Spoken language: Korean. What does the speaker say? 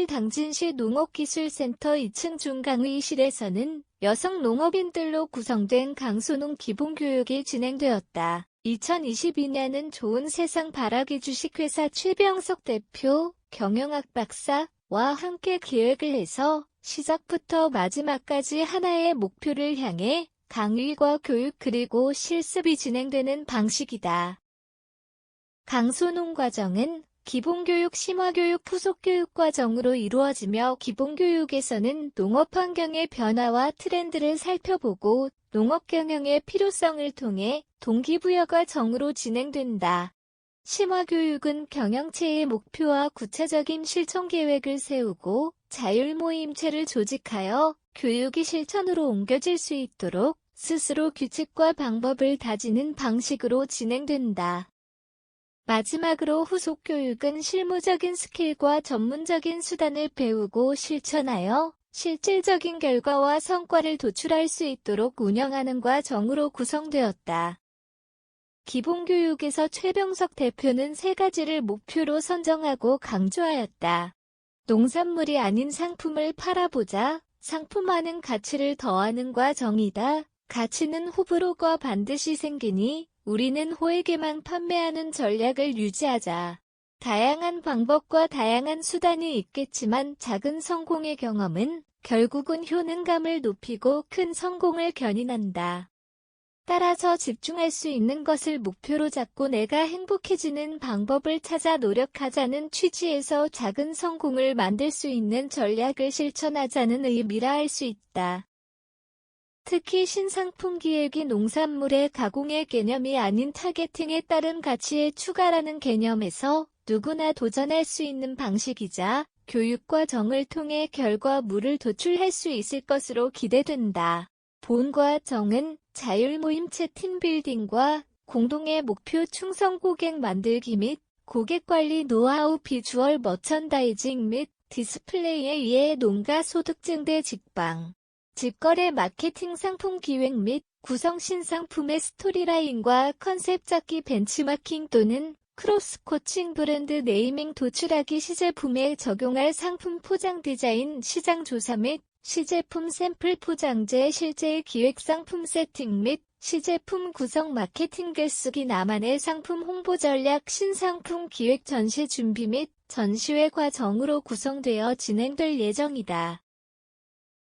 20일 당진시 농업기술센터 2층 중강의실에서는 여성 농업인들로 구성된 강소농 기본교육이 진행되었다. 2022년은 좋은 세상 바라기 주식회사 최병석 대표, 경영학 박사와 함께 기획을 해서 시작부터 마지막까지 하나의 목표를 향해 강의과 교육 그리고 실습이 진행되는 방식이다. 강소농 과정은 기본교육, 심화교육, 후속교육 과정으로 이루어지며 기본교육에서는 농업 환경의 변화와 트렌드를 살펴보고 농업 경영의 필요성을 통해 동기부여가 정으로 진행된다. 심화교육은 경영체의 목표와 구체적인 실천 계획을 세우고 자율 모임체를 조직하여 교육이 실천으로 옮겨질 수 있도록 스스로 규칙과 방법을 다지는 방식으로 진행된다. 마지막으로 후속 교육은 실무적인 스킬과 전문적인 수단을 배우고 실천하여 실질적인 결과와 성과를 도출할 수 있도록 운영하는 과정으로 구성되었다. 기본교육에서 최병석 대표는 세 가지를 목표로 선정하고 강조하였다. 농산물이 아닌 상품을 팔아보자. 상품화는 가치를 더하는 과정이다. 가치는 호불호가 반드시 생기니 우리는 호에게만 판매하는 전략을 유지하자. 다양한 방법과 다양한 수단이 있겠지만 작은 성공의 경험은 결국은 효능감을 높이고 큰 성공을 견인한다. 따라서 집중할 수 있는 것을 목표로 잡고 내가 행복해지는 방법을 찾아 노력하자는 취지에서 작은 성공을 만들 수 있는 전략을 실천하자는 의미라 할 수 있다. 특히 신상품 기획이 농산물의 가공의 개념이 아닌 타겟팅에 따른 가치의 추가라는 개념에서 누구나 도전할 수 있는 방식이자 교육과 정을 통해 결과물을 도출할 수 있을 것으로 기대된다. 본과 정은 자율모임체 팀빌딩과 공동의 목표 충성 고객 만들기 및 고객관리 노하우 비주얼 머천다이징 및 디스플레이에 의해 농가 소득 증대 직방, 직거래 마케팅 상품 기획 및 구성 신상품의 스토리라인과 컨셉 잡기 벤치마킹 또는 크로스 코칭 브랜드 네이밍 도출하기 시제품에 적용할 상품 포장 디자인 시장 조사 및 시제품 샘플 포장재 실제 기획 상품 세팅 및 시제품 구성 마케팅 글쓰기 나만의 상품 홍보 전략 신상품 기획 전시 준비 및 전시회 과정으로 구성되어 진행될 예정이다.